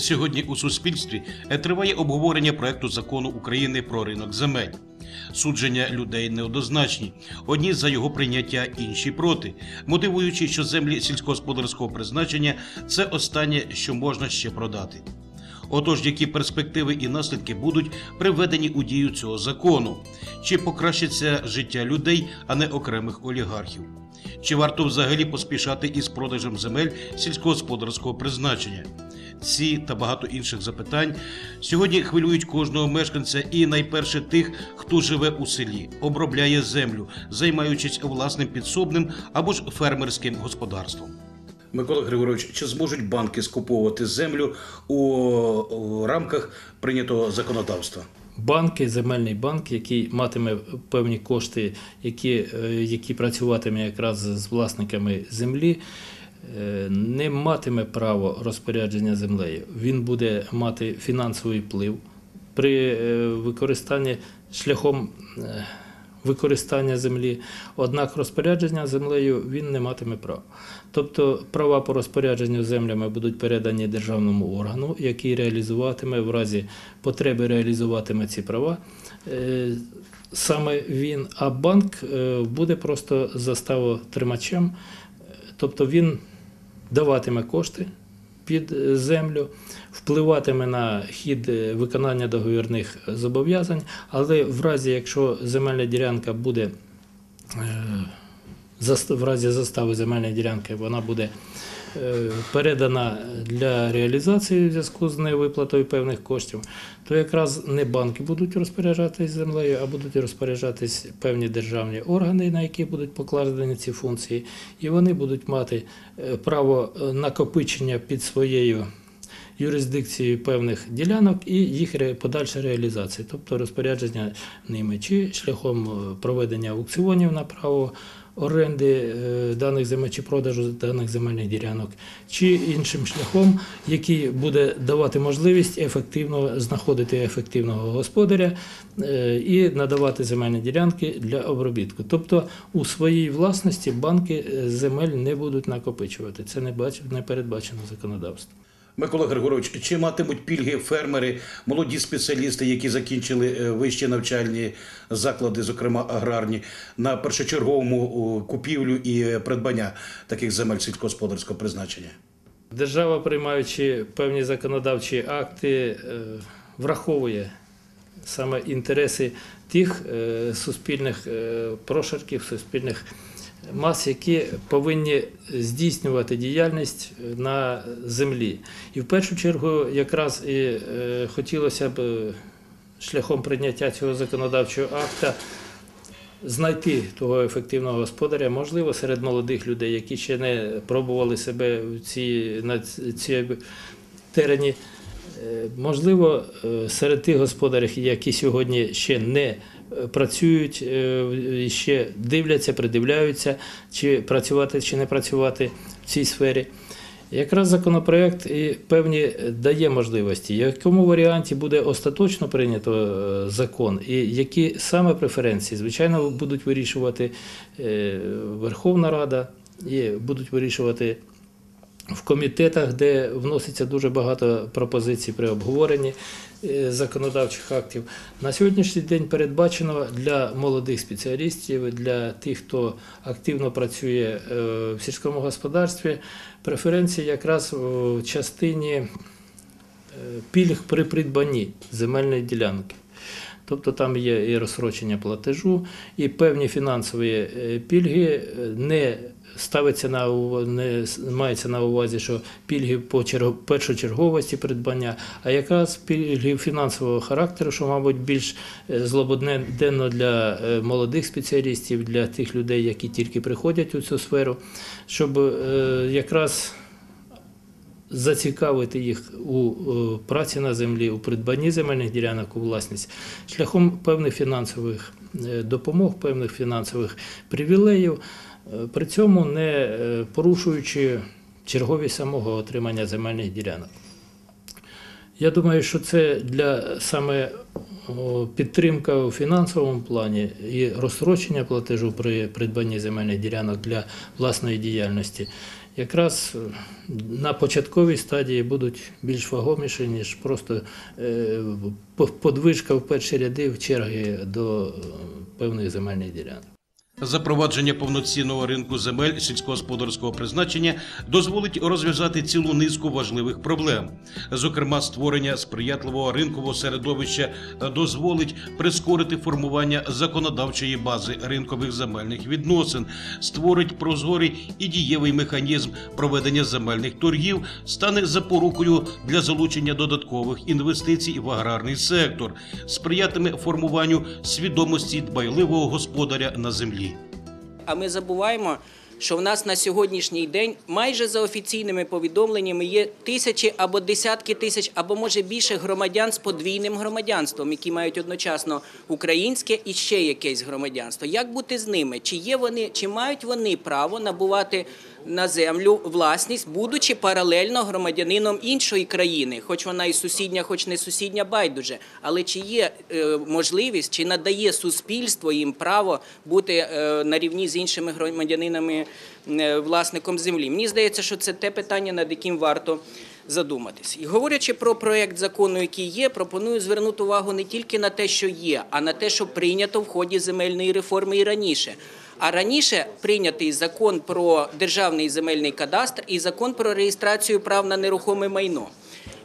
Сьогодні у суспільстві триває обговорення проекту закону України про ринок земель. Судження людей неоднозначні. Одні за його прийняття, інші проти, мотивуючи, що землі сільськогосподарського призначення це останнє, що можна ще продати. Отож, які перспективи і наслідки будуть приведені у дію цього закону? Чи покращиться життя людей, а не окремих олігархів? Чи варто взагалі поспішати із продажем земель сільськогосподарського призначення? Ці та багато інших запитань сьогодні хвилюють кожного мешканця і найперше тих, хто живе у селі, обробляє землю, займаючись власним підсобним або ж фермерським господарством. Микола Григорович, чи зможуть банки скуповувати землю у, рамках прийнятого законодавства? Банки, земельний банк, який матиме певні кошти, які, е, які працюватиме якраз з власниками землі, не матиме право розпорядження землею. Він буде мати фінансовий вплив при е, використанні шляхом е, використання землі, однак розпорядження землею він не матиме права. Тобто права по розпорядженню землями будуть передані державному органу, який реалізуватиме в разі потреби реалізуватиме ці права. Е, Саме він, а банк е, буде просто заставотримачем, Е, тобто він даватиме кошти під е, землю, впливатиме на хід е, виконання договірних зобов'язань, але в разі, якщо земельна ділянка буде е, в разі застави земельної ділянки, вона буде е, передана для реалізації в зв'язку з невиплатою певних коштів, то якраз не банки будуть розпоряджатись землею, а будуть розпоряджатись певні державні органи, на які будуть покладені ці функції, і вони будуть мати е, право накопичення під своєю юрисдикцією певних ділянок і їх подальша реалізація, тобто розпорядження ними, чи шляхом е, проведення аукціонів на право оренди е, даних земель чи продажу даних земельних ділянок, чи іншим шляхом, який буде давати можливість ефективно знаходити ефективного господаря е, і надавати земельні ділянки для обробітку. Тобто у своїй власності банки е, земель не будуть накопичувати. Це не бач- не передбачено законодавством. Микола Григорович, чи матимуть пільги фермери, молоді спеціалісти, які закінчили е, вищі навчальні заклади, зокрема аграрні, на першочерговому купівлю і е, придбання таких земель сільськогосподарського призначення? Держава, приймаючи певні законодавчі акти, е, враховує саме інтереси тих е, суспільних е, прошарків, суспільних мас, які повинні здійснювати діяльність на землі. І в першу чергу, якраз і е, хотілося б е, шляхом прийняття цього законодавчого акта знайти того ефективного господаря, можливо, серед молодих людей, які ще не пробували себе в цій, на цій терені. Е, Можливо, е, серед тих господарів, які сьогодні ще не е, працюють, ще дивляться, придивляються, чи працювати, чи не працювати в цій сфері. Якраз законопроект і певні дає можливості, якому варіанті буде остаточно прийнято закон, і які саме преференції, звичайно, будуть вирішувати Верховна Рада і будуть вирішувати в комітетах, де вноситься дуже багато пропозицій при обговоренні е, законодавчих актів. На сьогоднішній день передбачено для молодих спеціалістів, для тих, хто активно працює е, в сільському господарстві, преференції якраз в частині е, пільг при придбанні земельної ділянки. Тобто там є і розсрочення платежу, і певні фінансові е, пільги е, не ставиться на не мається на увазі, що пільги по черго- першочерговості придбання, а якраз пільги фінансового характеру, що, мабуть, більш е, злободенно для молодих спеціалістів, для тих людей, які тільки приходять у цю сферу, щоб якраз зацікавити їх у е, праці на землі, у придбанні земельних ділянок у власність шляхом певних фінансових е, допомог, певних фінансових привілеїв, е, при цьому не порушуючи черговість самого отримання земельних ділянок. Я думаю, що це для саме підтримка у фінансовому плані і розстрочення платежу при придбанні земельних ділянок для власної діяльності. Якраз е, на початковій стадії будуть більш вагоміші, ніж просто е, подвижка в перші ряди в черги до е, певної земельної ділянки. Запровадження повноцінного ринку земель сільськогосподарського призначення дозволить розв'язати цілу низку важливих проблем. Зокрема, створення сприятливого ринкового середовища дозволить прискорити формування законодавчої бази ринкових земельних відносин, створить прозорий і дієвий механізм проведення земельних торгів, стане запорукою для залучення додаткових інвестицій в аграрний сектор, сприятиме формуванню свідомості дбайливого господаря на землі. А ми забуваємо, що в нас на сьогоднішній день майже за офіційними повідомленнями є тисячі або десятки тисяч, або може більше громадян з подвійним громадянством, які мають одночасно українське і ще якесь громадянство. Як бути з ними? Чи є вони, чи мають вони право набувати на землю власність, будучи паралельно громадянином іншої країни, хоч вона і сусідня, хоч не сусідня, байдуже. Але чи є е, можливість, чи надає суспільство їм право бути е, на рівні з іншими громадянинами е, власником землі? Мені здається, що це те питання, над яким варто задуматись. І говорячи про проект закону, який є, пропоную звернути увагу не тільки на те, що є, а на те, що прийнято в ході земельної реформи і раніше. А раніше прийнятий закон про державний земельний кадастр і закон про реєстрацію прав на нерухоме майно.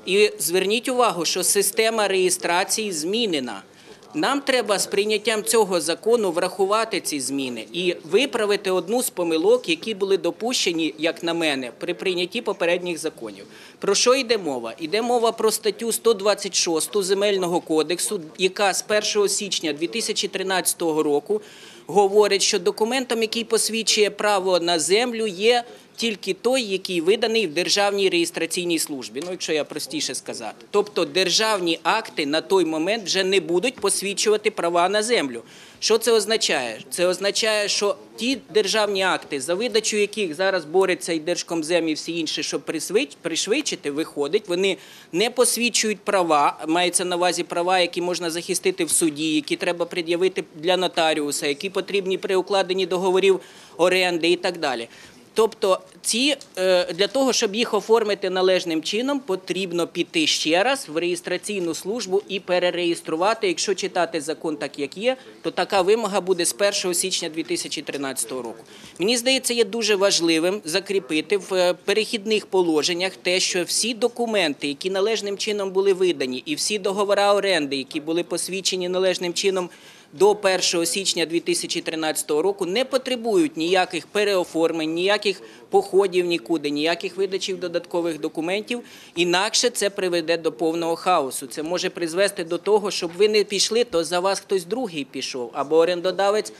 І зверніть увагу, що система реєстрації змінена. Нам треба з прийняттям цього закону врахувати ці зміни і виправити одну з помилок, які були допущені, як на мене, при прийнятті попередніх законів. Про що йде мова? Йде мова про статтю 126 Земельного кодексу, яка з 1 січня 2013 року говорить, що документом, який посвідчує право на землю, є тільки той, який виданий в Державній реєстраційній службі. Ну, якщо я простіше сказати. Тобто державні акти на той момент вже не будуть посвідчувати права на землю. Що це означає? Це означає, що ті державні акти, за видачу яких зараз бореться і Держкомзем і всі інші, щоб пришвидшити, виходить, вони не посвідчують права, мається на увазі права, які можна захистити в суді, які треба пред'явити для нотаріуса, які потрібні при укладенні договорів оренди і так далі. Тобто, ці е, для того, щоб їх оформити належним чином, потрібно піти ще раз в реєстраційну службу і перереєструвати. Якщо читати закон так, як є, то така вимога буде з 1 січня 2013 року. Мені здається, є дуже важливим закріпити в е, перехідних положеннях те, що всі документи, які належним чином були видані, і всі договори оренди, які були посвідчені належним чином до 1 січня 2013 року не потребують ніяких переоформлень, ніяких походів нікуди, ніяких видачів додаткових документів. Інакше це приведе до повного хаосу. Це може призвести до того, щоб ви не пішли, то за вас хтось другий пішов, або орендодавець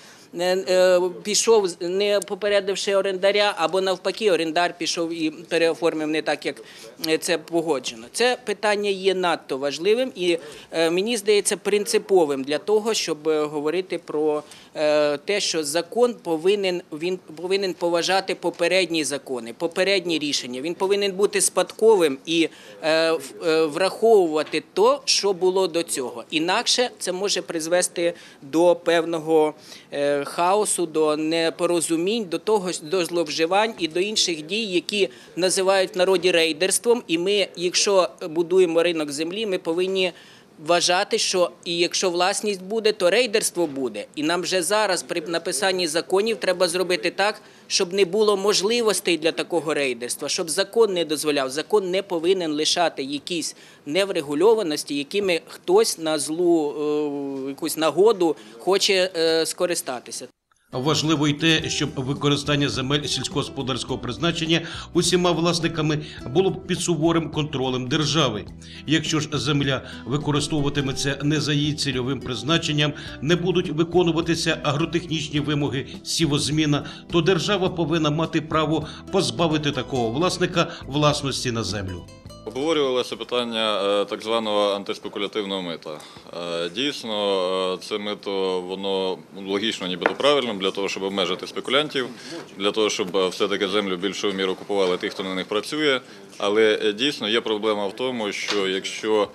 пішов, не попередивши орендаря, або навпаки, орендар пішов і переоформив не так, як е, це погоджено. Це питання є надто важливим і е, мені здається принциповим для того, щоб е, говорити про е, те, що закон повинен він повинен поважати попередні закони, попередні рішення. Він повинен бути спадковим і е, е, враховувати то, що було до цього. Інакше це може призвести до певного е, хаосу, до непорозумінь, до того до зловживань і до інших дій, які називають народі рейдерством. І ми, якщо будуємо ринок землі, ми повинні. Вважати, що і якщо власність буде, то рейдерство буде. І нам вже зараз при написанні законів треба зробити так, щоб не було можливостей для такого рейдерства, щоб закон не дозволяв. Закон не повинен лишати якісь неврегульованості, якими хтось на злу е, якусь нагоду хоче е, скористатися. Важливо й те, щоб використання земель сільськогосподарського призначення усіма власниками було б під суворим контролем держави. Якщо ж земля використовуватиметься не за її цільовим призначенням, не будуть виконуватися агротехнічні вимоги сівозміна, то держава повинна мати право позбавити такого власника власності на землю. Обговорювалося питання е, так званого антиспекулятивного мита. Е, Дійсно, е, це мито воно логічно, нібито правильним для того, щоб обмежити спекулянтів, для того, щоб все-таки землю більшою мірою купували ті, хто на них працює. Але дійсно є проблема в тому, що якщо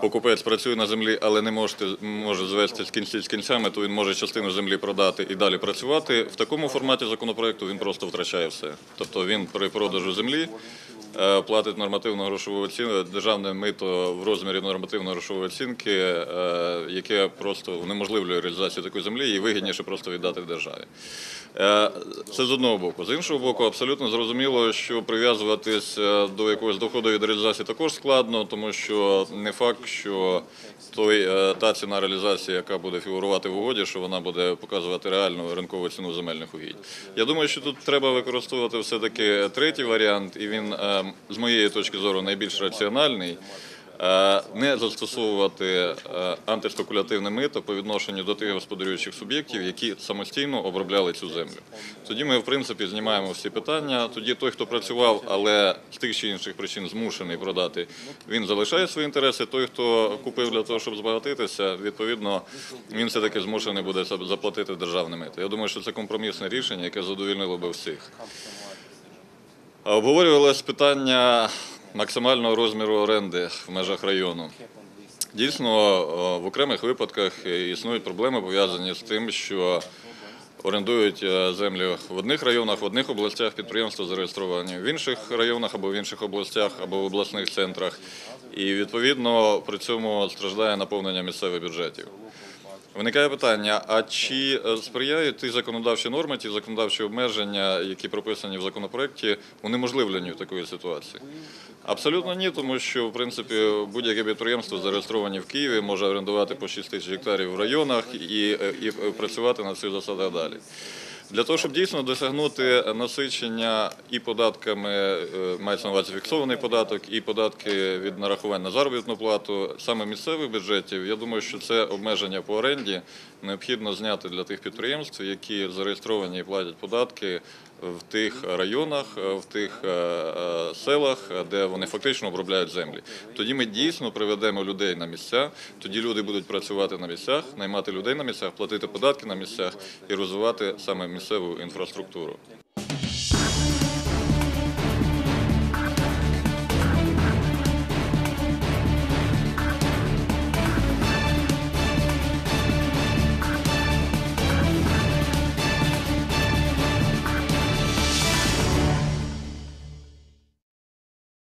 покупець працює на землі, але не може, може звести з кінці з кінцями, то він може частину землі продати і далі працювати. В такому форматі законопроекту він просто втрачає все. Тобто він при продажу землі платить нормативну грошову оцінку, державне мито в розмірі нормативної грошової оцінки, е, яке просто унеможливлює реалізацію такої землі і вигідніше просто віддати державі. Е, Це з одного боку. З іншого боку, абсолютно зрозуміло, що прив'язуватись е, до якогось доходу від реалізації також складно, тому що не факт, що той, е, та ціна реалізації, яка буде фігурувати в угоді, що вона буде показувати реальну ринкову ціну земельних угідь. Я думаю, що тут треба використовувати все-таки третій варіант, і він, е, з моєї точки зору, найбільш раціональний. Е, Не застосовувати е, антиспекулятивне мито по відношенню до тих господарюючих суб'єктів, які самостійно обробляли цю землю. Тоді ми, в принципі, знімаємо всі питання. Тоді той, хто працював, але з тих чи інших причин змушений продати, він залишає свої інтереси. Той, хто купив для того, щоб збагатитися, відповідно, він все таки змушений буде заплатити державне мито. Я думаю, що це компромісне рішення, яке задовільнило би всіх. Обговорювалось питання максимального розміру оренди в межах району. Дійсно, в окремих випадках існують проблеми пов'язані з тим, що орендують е, землю в одних районах, в одних областях, підприємства зареєстровані в інших районах або в інших областях, або в обласних центрах. І відповідно при цьому страждає наповнення місцевих бюджетів. Виникає питання: а чи е, сприяють ті законодавчі норми, ті законодавчі обмеження, які прописані в законопроекті, унеможливленню такої ситуації? Абсолютно ні, тому що в принципі будь-яке підприємство зареєстровані в Києві може орендувати по 6 тисяч гектарів в районах і, е, і працювати на цих засадах далі. Для того, щоб дійсно досягнути насичення і податками, е, мається на увазі фіксований податок, і податки від нарахувань на заробітну плату, саме місцевих бюджетів, я думаю, що це обмеження по оренді необхідно зняти для тих підприємств, які зареєстровані і платять податки в тих районах, в тих е, е, селах, де вони фактично обробляють землі. Тоді ми дійсно приведемо людей на місця. Тоді люди будуть працювати на місцях, наймати людей на місцях, платити податки на місцях і розвивати саме місцеву інфраструктуру.